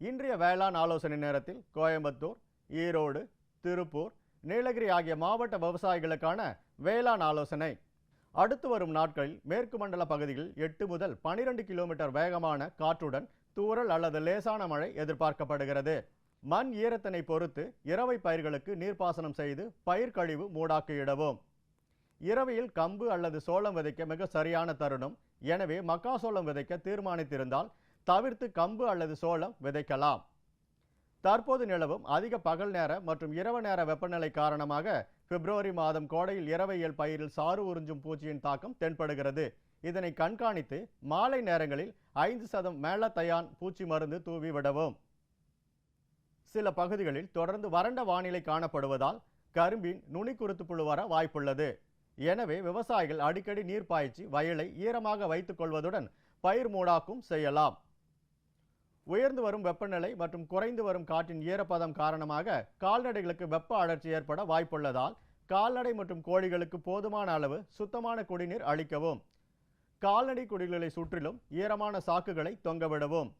இன்றைய வேளாண் ஆலோசனை நேரத்தில் கோயம்புத்தூர் ஈரோடு திருப்பூர் நீலகிரி ஆகிய மாவட்ட விவசாயிகளுக்கான வேளாண் ஆலோசனை. அடுத்து வரும் நாட்களில் மேற்கு மண்டல பகுதியில் எட்டு முதல் பனிரெண்டு கிலோமீட்டர் வேகமான காற்றுடன் தூரல் அல்லது லேசான மழை எதிர்பார்க்கப்படுகிறது. மண் ஈரத்தினை பொறுத்து இரவை பயிர்களுக்கு நீர்ப்பாசனம் செய்து பயிர் கழிவு மூடாக்கு இடவும் இரவையில் கம்பு அல்லது சோளம் விதைக்க மிக சரியான தருணம். எனவே மக்காசோளம் விதைக்க தீர்மானித்திருந்தால் தவிர்த்து கம்பு அல்லது சோளம் விதைக்கலாம். தற்போது நிலவும் அதிக பகல் நேர மற்றும் இரவு நேர வெப்பநிலை காரணமாக பிப்ரவரி மாதம் கோடையில் இரவையல் பயிரில் சாறு உறிஞ்சும் பூச்சியின் தாக்கம் தென்படுகிறது. இதனை கண்காணித்து மாலை நேரங்களில் ஐந்து சதம் மேலத்தையான் பூச்சி மருந்து தூவி விடவும். சில பகுதிகளில் தொடர்ந்து வறண்ட வானிலை காணப்படுவதால் கரும்பின் நுனிக்குருத்து புழு வர வாய்ப்புள்ளது. எனவே விவசாயிகள் அடிக்கடி நீர் பாய்ச்சி வயலை ஈரமாக வைத்துக் கொள்வதுடன் பயிர் மூடாக்கும் செய்யலாம். உயர்ந்து வரும் வெப்பநிலை மற்றும் குறைந்து வரும் காற்றின் ஈரப்பதம் காரணமாக கால்நடைகளுக்கு வெப்ப அழற்சி ஏற்பட வாய்ப்புள்ளதால் கால்நடை மற்றும் கோழிகளுக்கு போதுமான அளவு சுத்தமான குடிநீர் அளிக்கவும். கால்நடை குடில்களை சுற்றிலும் ஈரமான சாக்குகளை தொங்கவிடவும்